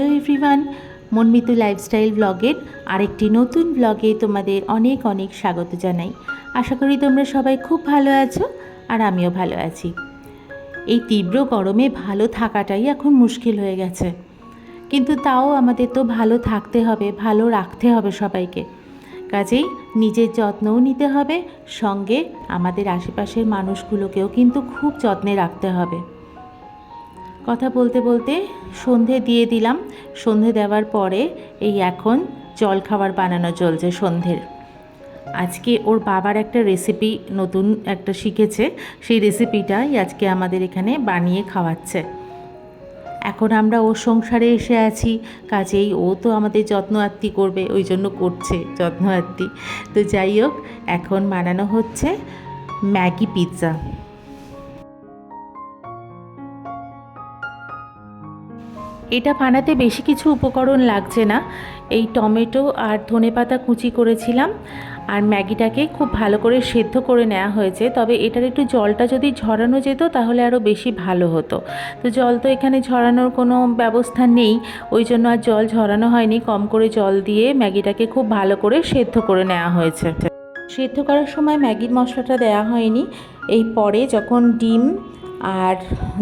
Hello everyone, মনমিতু lifestyle ব্লগের আরেকটি নতুন ব্লগে তোমাদের অনেক অনেক স্বাগত জানাই। আশা করি তোমরা সবাই খুব ভালো আছো আর আমিও ভালো আছি। এই তীব্র গরমে ভালো থাকাটাই এখন মুশকিল হয়ে গেছে। কিন্তু তাও আমাদের তো ভালো থাকতে হবে, ভালো রাখতে হবে সবাইকে। কাজেই নিজের যত্নও নিতে হবে, সঙ্গে আমাদের আশেপাশের মানুষগুলোকেও কিন্তু খুব যত্নে রাখতে হবে। কথা বলতে বলতে সন্ধে দিয়ে দিলাম। সন্ধে দেওয়ার পরে এই এখন জল খাবার বানানো চলছে সন্ধের আজকে ওর বাবার একটা রেসিপি নতুন একটা শিখেছে। সেই রেসিপিটাই আজকে আমাদের এখানে বানিয়ে খাওয়াচ্ছে। এখন আমরা ওর সংসারে এসে আছি। কাজেই ও তো আমাদের যত্ন আত্মি করবে, ওই জন্য করছে যত্ন আত্মি তো যাই হোক, এখন বানানো হচ্ছে ম্যাগি পিৎজা। এটা বানাতে বেশি কিছু উপকরণ লাগছে না। এই টমেটো আর ধনেপাতা কুচি করেছিলাম আর ম্যাগিটাকে খুব ভালো করে সেদ্ধ করে নেওয়া হয়েছে। তবে এটার একটু জলটা যদি ঝরানো যেত তাহলে আরও বেশি ভালো হতো। তো জল তো এখানে ঝরানোর কোনো ব্যবস্থা নেই। ওই জন্য আর জল ঝরানো হয়নি। কম করে জল দিয়ে ম্যাগিটাকে খুব ভালো করে সেদ্ধ করে নেওয়া হয়েছে। সেদ্ধ করার সময় ম্যাগির মশলাটা দেওয়া হয়নি। এই পরে যখন ডিম আর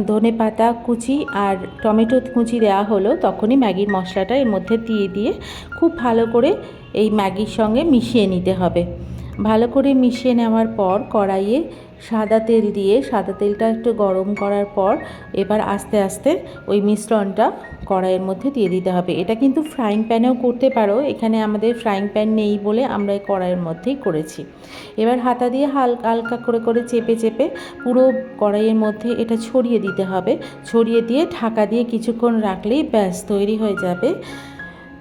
ধনে পাতা কুচি আর টমেটো কুচি দেওয়া হলো, তখনই ম্যাগির মশলাটা এর মধ্যে দিয়ে দিয়ে খুব ভালো করে এই ম্যাগির সঙ্গে মিশিয়ে নিতে হবে। ভালো করে মিশিয়ে নেওয়ার পর কড়াইয়ে সাদা তেল দিয়ে, সাদা তেলটা একটু গরম করার পর এবার আস্তে আস্তে ওই মিশ্রণটা কড়াইয়ের মধ্যে দিয়ে দিতে হবে। এটা কিন্তু ফ্রাইং প্যানেও করতে পারো। এখানে আমাদের ফ্রাইং প্যান নেই বলে আমরা এই কড়াইয়ের মধ্যেই করেছি। এবার হাতা দিয়ে হালকা হালকা করে করে চেপে চেপে পুরো কড়াইয়ের মধ্যে এটা ছড়িয়ে দিতে হবে। ছড়িয়ে দিয়ে ঢাকা দিয়ে কিছুক্ষণ রাখলেই ব্যাস, তৈরি হয়ে যাবে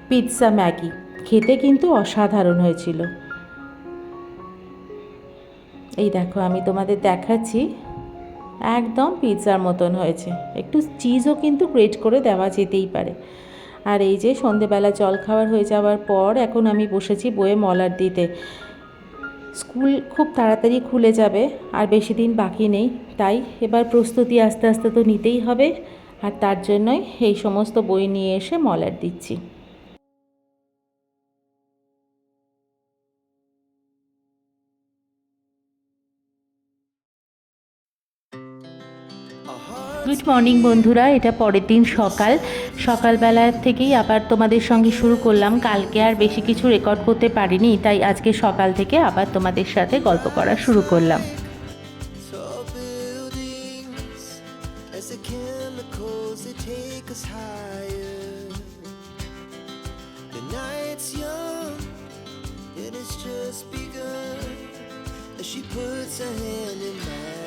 পিৎজা ম্যাগি। খেতে কিন্তু অসাধারণ হয়েছিল। এই দেখো, আমি তোমাদের দেখাচ্ছি। একদম পিৎজার মতন হয়েছে। একটু চিজও কিন্তু গ্রেট করে দেওয়া যেতেই পারে। আর এই যে সন্ধেবেলা জল খাবার হয়ে যাওয়ার পর এখন আমি বসেছি বইয়ে মলার দিতে। স্কুল খুব তাড়াতাড়ি খুলে যাবে, আর বেশি দিন বাকি নেই। তাই এবার প্রস্তুতি আস্তে আস্তে তো নিতেই হবে। আর তার জন্যই এই সমস্ত বই নিয়ে এসে মলার দিচ্ছি। মর্নিং বন্ধুরা। এটা পরের দিন সকাল। সকালবেলা থেকেই আবার তোমাদের সঙ্গে শুরু করলাম। কালকে আর বেশি কিছু রেকর্ড করতে পারিনি, তাই আজকে সকাল থেকে আবার তোমাদের সাথে গল্প করা শুরু করলাম। She puts her hand in mine.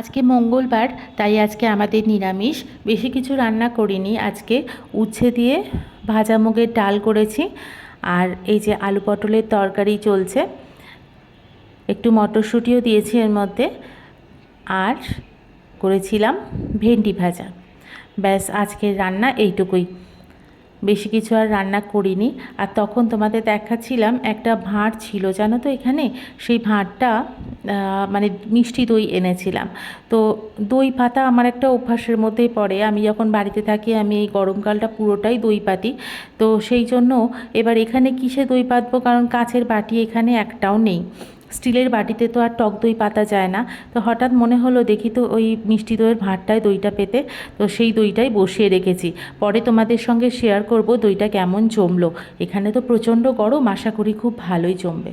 আজকে মঙ্গলবার, তাই আজকে আমাদের নিরামিষ। বেশি কিছু রান্না করিনি, আজকে উচ্ছে দিয়ে ভাজা মুগের ডাল করেছি। আর এই যে আলু পটলের তরকারি চলছে, একটু মটরশুঁটিও দিয়েছি এর মধ্যে। আর করেছিলাম ভেন্ডি ভাজা। ব্যাস, আজকের রান্না এইটুকুই। বেশি কিছু আর রান্না করিনি। আর তখন তোমাদের দেখাচ্ছিলাম একটা ভাঁড় ছিল, জানো তো এখানে? সেই ভাঁড়টা মানে মিষ্টি দই এনেছিলাম। তো দই পাতা আমার একটা অভ্যাসের মধ্যেই পড়ে। আমি যখন বাড়িতে থাকি, আমি এই গরমকালটা পুরোটাই দই পাতি। তো সেই জন্য এবার এখানে কিসে দই পাতবো? কারণ কাচের বাটি এখানে একটাও নেই। স্টিলের বাটিতে তো আর টক দই পাতা যায় না। তো হঠাৎ মনে হলো, দেখি তো ওই মিষ্টি দইয়ের ভাঁড়টায় দইটা পেতে। তো সেই দইটাই বসিয়ে রেখেছি। পরে তোমাদের সঙ্গে শেয়ার করব দইটা কেমন জমলো। এখানে তো প্রচণ্ড গরম, আশা করি খুব ভালোই জমবে।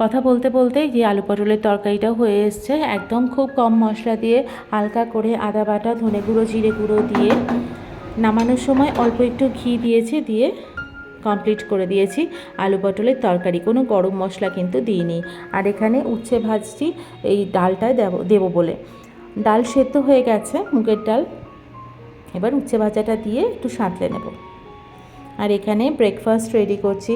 কথা বলতে বলতে যে আলু পটলের তরকারিটাও হয়ে এসছে। একদম খুব কম মশলা দিয়ে হালকা করে আদা বাটা, ধনে গুঁড়ো, জিরে গুঁড়ো দিয়ে নামানোর সময় অল্প একটু ঘি দিয়েছি, দিয়ে কমপ্লিট করে দিয়েছি। আলু পটলের তরকারি, কোনো গরম মশলা কিন্তু দিইনি। আর এখানে উচ্ছে ভাজছি, এই ডালটায় দেব, দেবো বলে। ডাল সেদ্ধ হয়ে গেছে, মুগের ডাল। এবার উচ্ছে ভাজাটা দিয়ে একটু সাঁতলে নেব। আর এখানে ব্রেকফাস্ট রেডি করছি।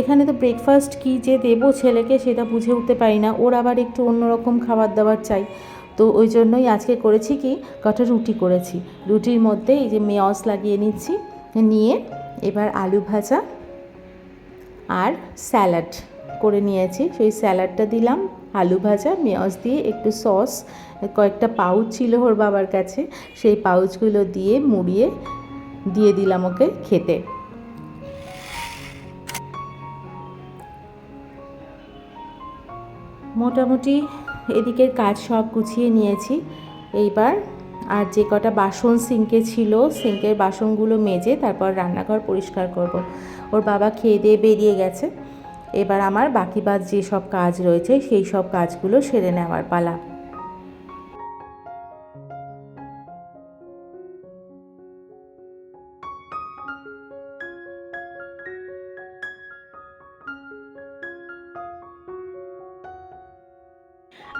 এখানে তো ব্রেকফাস্ট কী যে দেবো ছেলেকে সেটা বুঝে উঠতে পারি না। ওর আবার একটু অন্যরকম খাবার দাবার চাই। তো ওই জন্যই আজকে করেছি কি, কটা রুটি করেছি। রুটির মধ্যে এই যে মেয়স লাগিয়ে নিচ্ছি, নিয়ে এবার আলু ভাজা আর স্যালাড করে নিয়েছি। সেই স্যালাডটা দিলাম, আলু ভাজা মেয়স দিয়ে একটু সস, কয়েকটা পাউচ ছিল ওর বাবার কাছে। সেই পাউচগুলো দিয়ে মুড়িয়ে দিয়ে দিলাম ওকে খেতে। মোটামুটি এদিকের কাজ সব গুছিয়ে নিয়েছি। এইবার আর যে কটা বাসন সিঙ্কে ছিল, সিঙ্কের বাসনগুলো মেজে তারপর রান্নাঘর পরিষ্কার করব। ওর বাবা খেয়ে দিয়ে বেরিয়ে গেছে। এবার আমার বাকি বাদ যেসব কাজ রয়েছে, সেই সব কাজগুলো সেরে নেওয়ার পালা।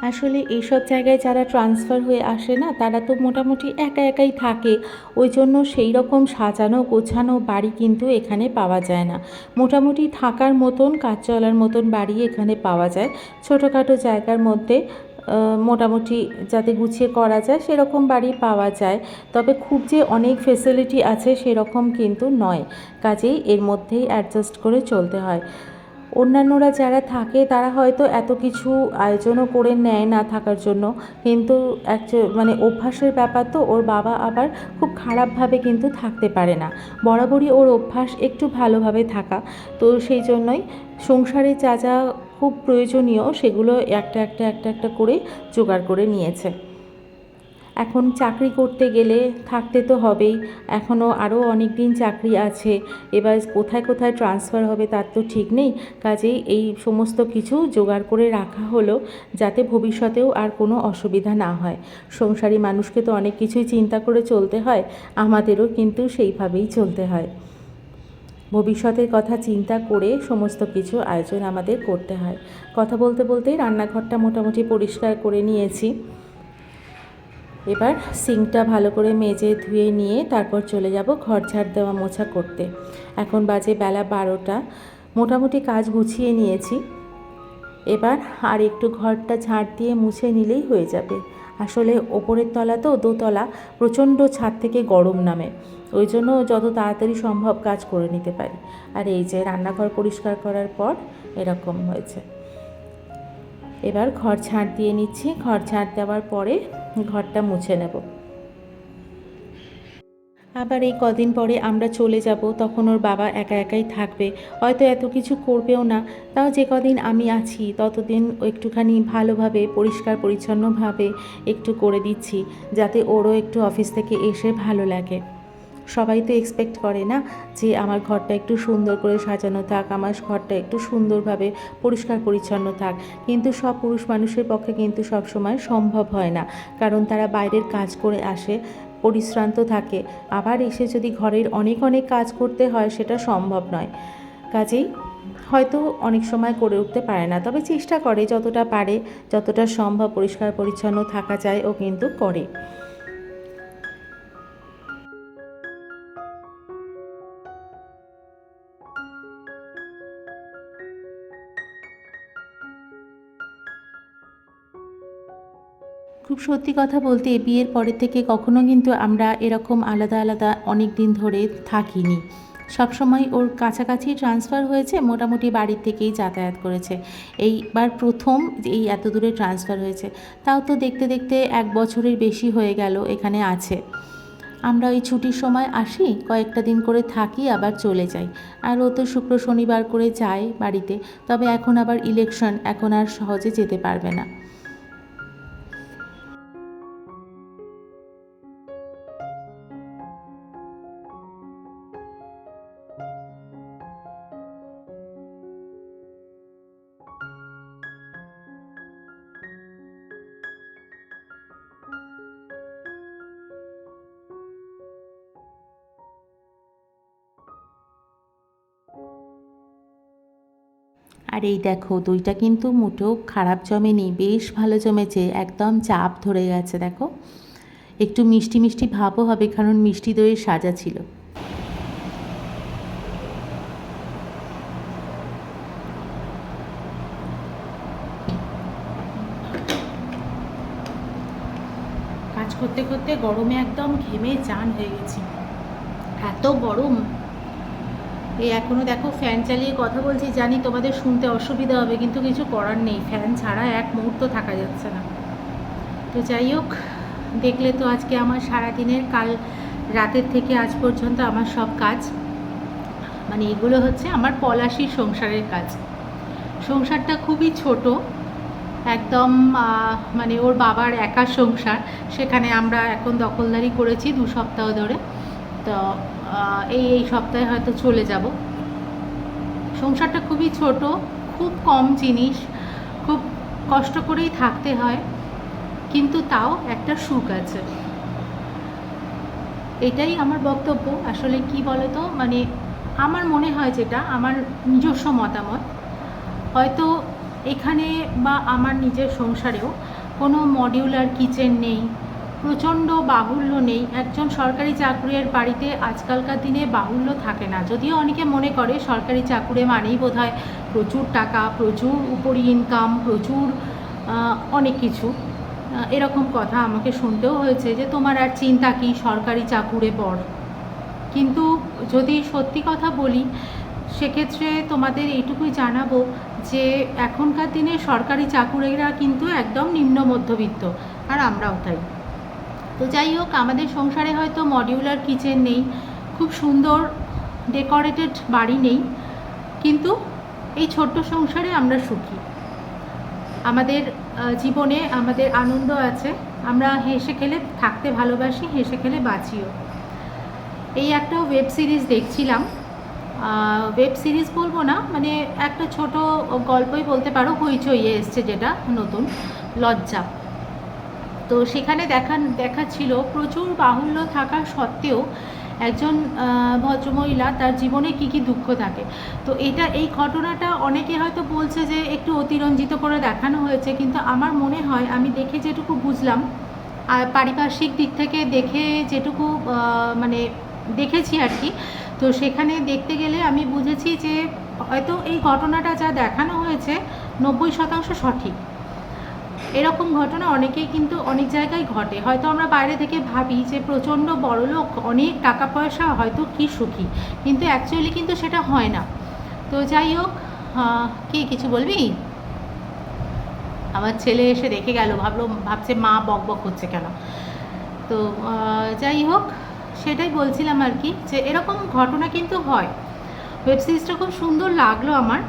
আসলে এইসব জায়গায় যারা ট্রান্সফার হয়ে আসে না, তারা তো মোটামুটি একা একাই থাকে। ওই জন্য সেই রকম সাজানো, গোছানো বাড়ি কিন্তু এখানে পাওয়া যায় না। মোটামুটি থাকার মতন, কাজ চলার মতন বাড়ি এখানে পাওয়া যায়। ছোটোখাটো জায়গার মধ্যে মোটামুটি যাতে গুছিয়ে করা যায়, সেরকম বাড়ি পাওয়া যায়। তবে খুব যে অনেক ফেসিলিটি আছে, সেরকম কিন্তু নয়। কাজেই এর মধ্যেই অ্যাডজাস্ট করে চলতে হয়। অন্যান্যরা যারা থাকে, তারা হয়তো এত কিছু আয়োজনও করে নেয় না থাকার জন্য। কিন্তু মানে অভ্যাসের ব্যাপার তো, ওর বাবা আবার খুব খারাপভাবে কিন্তু থাকতে পারে না। বরাবরই ওর অভ্যাস একটু ভালোভাবে থাকা। তো সেই জন্যই সংসারে যা যা খুব প্রয়োজনীয়, সেগুলো একটা একটা একটা একটা করে জোগাড় করে নিয়েছে। এখন চাকরি করতে গেলে থাকতে তো হবেই। এখনও আরও অনেক দিন চাকরি আছে। এবার কোথায় কোথায় ট্রান্সফার হবে তার তো ঠিক নেই। কাজেই এই সমস্ত কিছু জোগাড় করে রাখা হলো যাতে ভবিষ্যতেও আর কোনো অসুবিধা না হয়। সংসারী মানুষকে তো অনেক কিছুই চিন্তা করে চলতে হয়, আমাদেরও কিন্তু সেইভাবেই চলতে হয়। ভবিষ্যতের কথা চিন্তা করে সমস্ত কিছু আয়োজন আমাদের করতে হয়। কথা বলতে বলতেই রান্নাঘরটা মোটামুটি পরিষ্কার করে নিয়েছি। এবার সিঙ্কটা ভালো করে মেজে ধুয়ে নিয়ে তারপর চলে যাব ঘর ঝাড় দেওয়া মোছা করতে। এখন বাজে বেলা বারোটা। মোটামুটি কাজ গুছিয়ে নিয়েছি। এবার আর একটু ঘরটা ঝাড় দিয়ে মুছে নিলেই হয়ে যাবে। আসলে ওপরের তলা তো দোতলা, প্রচণ্ড ছাদ থেকে গরম নামে। ওই জন্য যত তাড়াতাড়ি সম্ভব কাজ করে নিতে পারি। আর এই যে রান্নাঘর পরিষ্কার করার পর এরকম হয়েছে। এবার ঘর ছাড় দিয়ে নিচ্ছি। ঘর ছাড় দেওয়ার পরে ঘরটা মুছে নেব। আবার এই কদিন পরে আমরা চলে যাব, তখন ওর বাবা একা একাই থাকবে। হয়তো এত কিছু করবেও না। তাও যে কদিন আমি আছি, ততদিন একটুখানি ভালোভাবে, পরিষ্কার, পরিচ্ছন্নভাবে একটু করে দিচ্ছি, যাতে ওরও একটু অফিস থেকে এসে ভালো লাগে। সবাই তো এক্সপেক্ট করে না যে আমার ঘরটা একটু সুন্দর করে সাজানো থাক, আমার ঘরটা একটু সুন্দরভাবে পরিষ্কার পরিচ্ছন্ন থাক। কিন্তু সব পুরুষ মানুষের পক্ষে কিন্তু সব সময় সম্ভব হয় না। কারণ তারা বাইরের কাজ করে আসে, পরিশ্রান্ত থাকে। আবার এসে যদি ঘরের অনেক অনেক কাজ করতে হয়, সেটা সম্ভব নয়। কাজেই হয়তো অনেক সময় করে উঠতে পারে না। তবে চেষ্টা করে, যতটা পারে, যতটা সম্ভব পরিষ্কার পরিচ্ছন্ন থাকা যায়, ও কিন্তু করে। খুব সত্যি কথা বলতে বিয়ের পরের থেকে কখনো কিন্তু আমরা এরকম আলাদা আলাদা অনেক দিন ধরে থাকিনি। সবসময় ওর কাছাকাছি ট্রান্সফার হয়েছে, মোটামুটি বাড়ির থেকেই যাতায়াত করেছে। এইবার প্রথম এই এত দূরে ট্রান্সফার হয়েছে, তাও তো দেখতে দেখতে এক বছরের বেশি হয়ে গেল এখানে আছে। আমরা ওই ছুটির সময় আসি, কয়েকটা দিন করে থাকি, আবার চলে যাই। আর ও তো শুক্র শনিবার করে যায় বাড়িতে, তবে এখন আবার ইলেকশন এখন আর সহজে যেতে পারবে না। আর এই দেখো, দইটা কিন্তু মোটেও খারাপ জমেনি, বেশ ভালো জমেছে, একদম চাপ ধরে গেছে, দেখো। একটু মিষ্টি মিষ্টি ভাবও হবে, কারণ মিষ্টি দইয়ের সাজা ছিল। কাজ করতে করতে গরমে একদম ঘেমে চান হয়ে গেছি। এত গরম! এই এখনও দেখো ফ্যান চালিয়ে কথা বলছি, জানি তোমাদের শুনতে অসুবিধা হবে, কিন্তু কিছু করার নেই। ফ্যান ছাড়া এক মুহূর্ত থাকা যাচ্ছে না। তো যাই হোক, দেখলে তো আজকে আমার সারাদিনের, কাল রাতের থেকে আজ পর্যন্ত আমার সব কাজ। মানে এগুলো হচ্ছে আমার পলাশির সংসারের কাজ। সংসারটা খুবই ছোট, একদম মানে ওর বাবার একা সংসার, সেখানে আমরা এখন দখলদারি করেছি দু সপ্তাহ ধরে। তো এই এই সপ্তাহে হয়তো চলে যাব। সংসারটা খুবই ছোট, খুব কম জিনিস, খুব কষ্ট করেই থাকতে হয়, কিন্তু তাও একটা সুখ আছে। এটাই আমার বক্তব্য। আসলে কি বলতো? মানে আমার মনে হয় যেটা, আমার নিজস্ব মতামত, হয়তো এখানে বা আমার নিজের সংসারেও কোনো মডিউলার কিচেন নেই প্রচণ্ড বাহুল্য নেই। একজন সরকারি চাকুরির বাড়িতে আজকালকার দিনে বাহুল্য থাকে না। যদিও অনেকে মনে করে সরকারি চাকুরে মানেই বোধ প্রচুর টাকা, প্রচুর উপরি ইনকাম প্রচুর অনেক কিছু। এরকম কথা আমাকে শুনতেও হয়েছে যে তোমার আর চিন্তা কি সরকারি চাকুরে পড় কিন্তু যদি সত্যি কথা বলি, সেক্ষেত্রে তোমাদের এইটুকুই জানাব যে এখনকার দিনে সরকারি চাকুরিরা কিন্তু একদম নিম্ন মধ্যবিত্ত, আর আমরাও তাই। তো যাই হোক, আমাদের সংসারে হয়তো মডিউলার কিচেন নেই, খুব সুন্দর ডেকোরেটেড বাড়ি নেই, কিন্তু এই ছোট্ট সংসারে আমরা সুখী। আমাদের জীবনে আমাদের আনন্দ আছে, আমরা হেসে খেলে থাকতে ভালোবাসি, হেসে খেলে বাঁচিও। এই একটা ওয়েব সিরিজ দেখছিলাম। ওয়েব সিরিজ বলব না মানে একটা ছোট গল্পই বলতে পারো, হইচইয়ে এসছে যেটা নতুন, লজ্জা। তো সেখানে দেখা দেখাচ্ছিল প্রচুর বাহুল্য থাকা সত্ত্বেও একজন ভদ্রমহিলা তার জীবনে কি কি দুঃখ থাকে। তো এটা, এই ঘটনাটা অনেকে হয়তো বলছে যে একটু অতিরঞ্জিত করে দেখানো হয়েছে, কিন্তু আমার মনে হয় আমি দেখে যেটুকু বুঝলাম, আর পারিপার্শ্বিক দিক থেকে দেখে যেটুকু মানে দেখেছি আর কি, তো সেখানে দেখতে গেলে আমি বুঝেছি যে হয়তো এই ঘটনাটা যা দেখানো হয়েছে নব্বই শতাংশ সঠিক। এরকম ঘটনা অনেকেই কিন্তু অনেক জায়গায় ঘটে। হয়তো আমরা বাইরে থেকে ভাবি যে প্রচণ্ড বড়লোক অনেক টাকা পয়সা হয়তো কি সুখী। কিন্তু অ্যাকচুয়ালি কিন্তু সেটা হয় না। তো যাই হোক কি কিছু বলবি? আমার ছেলে এসে দেখে গেল, ভাবলো, ভাবছে মা বক বক হচ্ছে কেন? তো যাই হোক, সেটাই বলছিলাম আর কি যে এরকম ঘটনা কিন্তু হয়। ওয়েব সিরিজটা খুব সুন্দর লাগল আমার।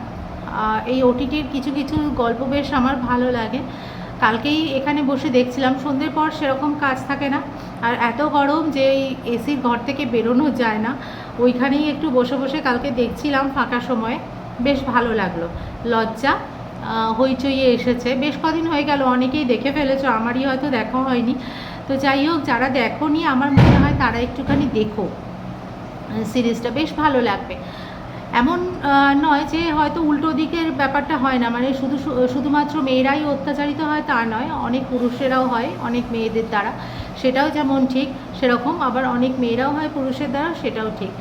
এই ওটিটির কিছু কিছু গল্প বেশ আমার ভালো লাগে। কালকেই এখানে বসে দেখছিলাম, সন্ধ্যের পর সেরকম কাজ থাকে না। আর এত গরম যে এই এসির ঘর থেকে বেরোনো যায় না। ওইখানেই একটু বসে বসে কালকে দেখছিলাম ফাঁকা সময়ে। বেশ ভালো লাগল। লজ্জা হইচইয়ে এসেছে। বেশ কদিন হয়ে গেল, অনেকেই দেখে ফেলেছো, আমারই হয়তো দেখা হয়নি। তো যাই হোক, যারা দেখোনি, আমার মনে হয় তারা একটুখানি দেখো। সিরিজটা বেশ ভালো লাগবে। এমন নয় যে হয়তো উল্টো দিকের ব্যাপারটা হয় না। মানে শুধু শুধুমাত্র মেয়েরাই অত্যাচারিত হয় তা নয়, অনেক পুরুষেরাও হয়, অনেক মেয়েদের দ্বারা। সেটাও যেমন ঠিক, সেরকম আবার অনেক মেয়েরাও হয় পুরুষের দ্বারা, সেটাও ঠিক।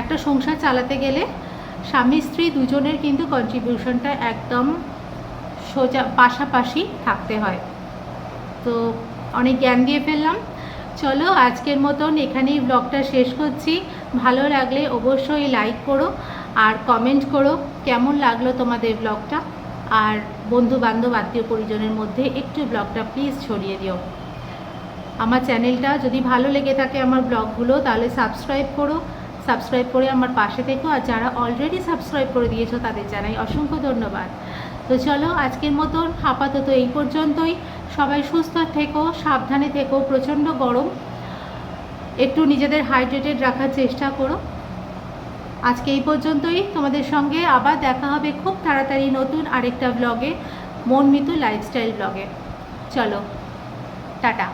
একটা সংসার চালাতে গেলে স্বামী স্ত্রী দুজনের কিন্তু কন্ট্রিবিউশনটা একদম সোজা, পাশাপাশি থাকতে হয়। তো অনেক জ্ঞান দিয়ে ফেললাম। চলো আজকের মতন এখানেই ব্লগটা শেষ করছি। ভালো লাগলে অবশ্যই লাইক করো। আর কমেন্ট করো কেমন লাগল তোমাদের ব্লগটা আর বন্ধু বান্ধব আত্মীয় পরিজনের মধ্যে একটু ব্লগটা প্লিজ ছড়িয়ে দিও। আমার চ্যানেলটা যদি ভালো লেগে থাকে আমার ব্লগগুলো তাহলে সাবস্ক্রাইব করো। সাবস্ক্রাইব করে আমার পাশে থেকো। আর যারা অলরেডি সাবস্ক্রাইব করে দিয়েছ, তাদের জানাই অসংখ্য ধন্যবাদ। তো চলো, আজকের মতন আপাতত এই পর্যন্তই। সবাই সুস্থ থেকো, সাবধানে থেকো, প্রচণ্ড গরম। একটু নিজেদের হাইড্রেটেড রাখার চেষ্টা করো। আজকে এই পর্যন্তই। তোমাদের সঙ্গে আবার দেখা হবে খুব তাড়াতাড়ি নতুন আরেকটা ব্লগে মন মিতু লাইফস্টাইল ব্লগে চলো, টাটা।